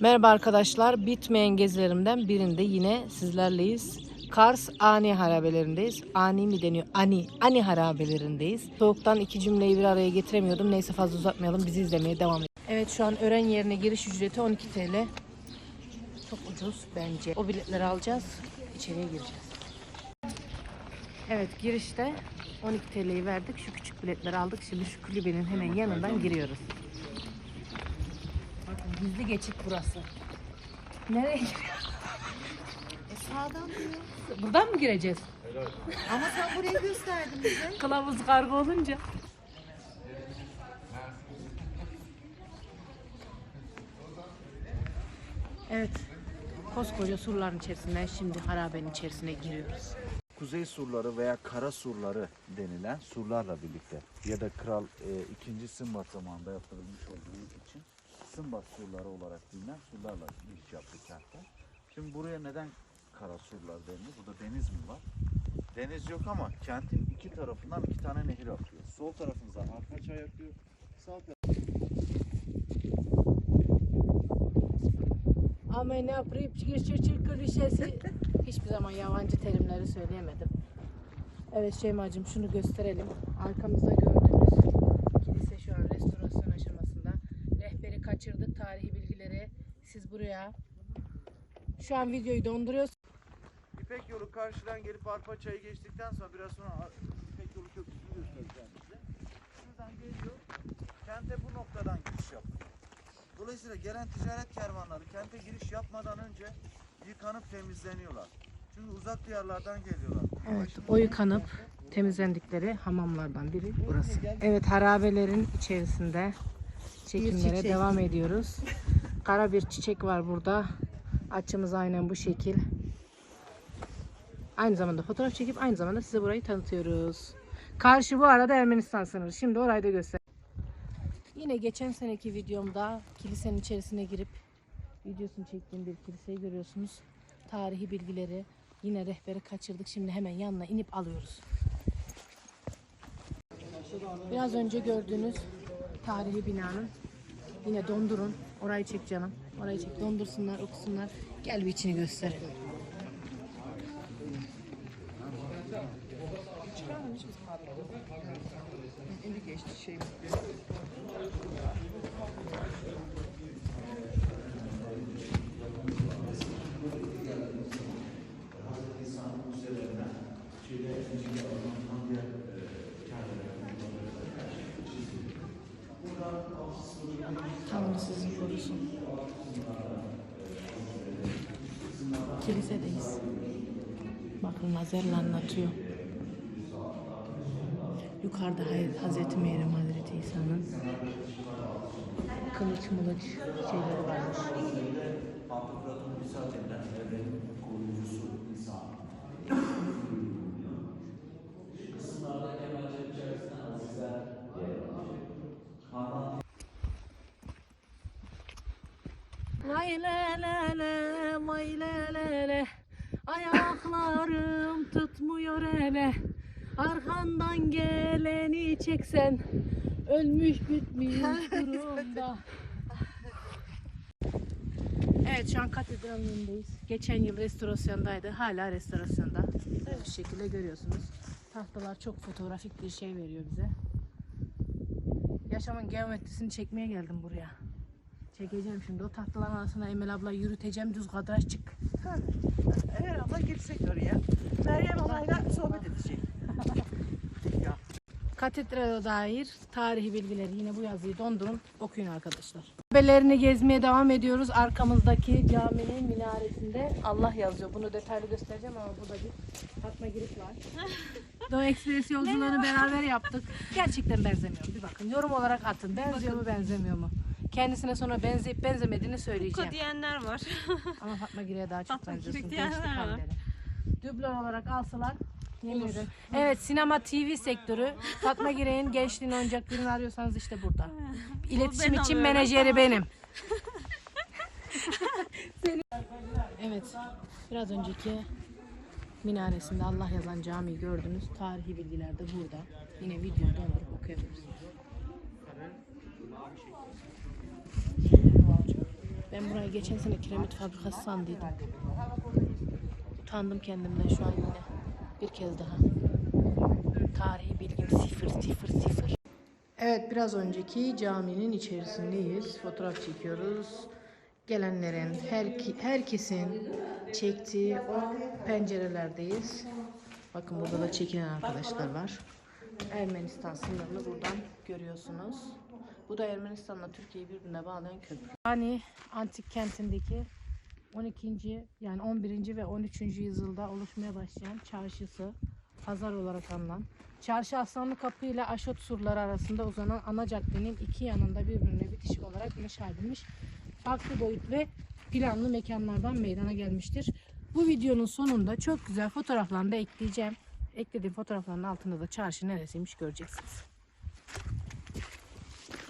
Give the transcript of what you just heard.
Merhaba arkadaşlar. Bitmeyen gezilerimden birinde yine sizlerleyiz. Kars Ani harabelerindeyiz. Ani mi deniyor? Ani. Ani harabelerindeyiz. Soğuktan iki cümleyi bir araya getiremiyordum. Neyse fazla uzatmayalım. Bizi izlemeye devam edin. Evet şu an öğren yerine giriş ücreti 12 TL. Çok ucuz bence. O biletleri alacağız. İçeriye gireceğiz. Evet girişte 12 TL'yi verdik. Şu küçük biletleri aldık. Şimdi şu kulübenin hemen yanından giriyoruz. Bakın gizli geçit burası. Nereye giriyoruz? E sağdan diyor. Buradan mı gireceğiz? Ama sen burayı gösterdin bize. Kılavuz kargo olunca. Evet. Koskoca surların içerisinden şimdi harabenin içerisine giriyoruz. Kuzey surları veya kara surları denilen surlarla birlikte ya da Kral e, 2. Sımbat zamanında yaptırılmış olduğu için Sımbat surları olarak bilinen surlarla giriş yaptı kente. Şimdi buraya neden kara surlar deniliyor? Burada deniz mi var? Deniz yok ama kentin iki tarafından iki tane nehir akıyor. Sol tarafınıza Arpaçay akıyor. Sağ Ama ne yapayım klişesi. Hiçbir zaman yabancı terimleri söyleyemedim. Evet Şeyma'cığım şunu gösterelim. Arkamızda gördüğünüz kilise şu an restorasyon aşamasında. Rehberi kaçırdık. Tarihi bilgileri siz buraya. Şu an videoyu donduruyoruz. İpek yolu karşıdan gelip Arpaçay'ı geçtikten sonra biraz sonra İpek yolu köprüsünü göstereceğim size. Şuradan geliyor. Kente bu noktadan giriş yapıyor. Dolayısıyla gelen ticaret kervanları kente giriş yapmadan önce yıkanıp temizleniyorlar. Çünkü uzak diyarlardan geliyorlar. Evet, o yıkanıp temizlendikleri hamamlardan biri burası. Evet, harabelerin içerisinde çekimlere çiçek. devam ediyoruz. Kara bir çiçek var burada. Açımız aynen bu şekil. Aynı zamanda fotoğraf çekip aynı zamanda size burayı tanıtıyoruz. Karşı bu arada Ermenistan sınırı. Şimdi orayı da göster. Yine geçen seneki videomda kilisenin içerisine girip videosunu çektiğim bir kiliseyi görüyorsunuz. Tarihi bilgileri yine rehberi kaçırdık. Şimdi hemen yanına inip alıyoruz. Biraz önce gördüğünüz tarihi binanın yine dondurun. Orayı çek canım. Orayı çek. Dondursunlar, okusunlar. Gel bir içini göster. Tanrı sizi korusun. Kilisedeyiz. Bakın lazerle anlatıyor. Yukarıda Hazreti Meryem Hazreti İsa'nın kılıç mılıç şeyleri varmış. Vay le le le, vay le le le. Ayaklarım tutmuyor ele. Arkandan geleni çeksen ölmüş bitmiş durumda. Evet şu an katedralın önündeyiz. Geçen yıl restorasyondaydı. Hala restorasyonda. Bu şekilde görüyorsunuz. Tahtalar çok fotoğrafik bir şey veriyor bize. Yaşamın geometrisini çekmeye geldim buraya. Çekeceğim şimdi. O tahtaların arasına Emel abla yürüteceğim. Düz kadraj çık. Her abla girsek oraya. Meryem ablayla sohbet edecek. Katedrale dair tarihi bilgileri yine bu yazıyı dondurun okuyun arkadaşlar. Kubelerini gezmeye devam ediyoruz. Arkamızdaki caminin minaresinde Allah yazıyor. Bunu detaylı göstereceğim ama burada bir Fatma Girik var. Doğu Ekspres yolculuğunu beraber yaptık. Gerçekten benzemiyor. Bir bakın yorum olarak atın. Benziyor mu benzemiyor mu? Kendisine sonra benzeyip benzemediğini söyleyeceğim. Ko diyenler var. Ama Fatma Giri'ye daha çok Fatma benziyorsun. Diyenler var. Dublör olarak alsalar yemin ederim. Evet sinema TV sektörü Fatma Gire'nin gençliğini oynayacak birini arıyorsanız işte burada. İletişim ben için menajeri benim. evet biraz önceki minaresinde Allah yazan camiyi gördünüz. Tarihi bilgiler de burada. Yine videoyu dondurup okuyabilirsiniz. Ben buraya geçen sene kiremit fabrikası sandıydım. Utandım kendimden şu an yine. Bir kez daha. Tarihi bilgim sıfır sıfır sıfır. Evet biraz önceki caminin içerisindeyiz. Fotoğraf çekiyoruz. Gelenlerin, her, herkesin çektiği o pencerelerdeyiz. Bakın burada da çekilen arkadaşlar var. Ermenistan sınırını buradan görüyorsunuz. Bu da Ermenistan'la Türkiye'yi birbirine bağlayan köprü. Yani antik kentindeki 12. yani 11. ve 13. yüzyılda oluşmaya başlayan çarşısı, pazar olarak anılan. Çarşı Aslanlı Kapı ile Aşot surları arasında uzanan ana caddenin iki yanında birbirine bitişik olarak inşa edilmiş farklı boyut ve planlı mekanlardan meydana gelmiştir. Bu videonun sonunda çok güzel fotoğraflarını da ekleyeceğim. Eklediğim fotoğrafların altında da çarşı neresiymiş göreceksiniz.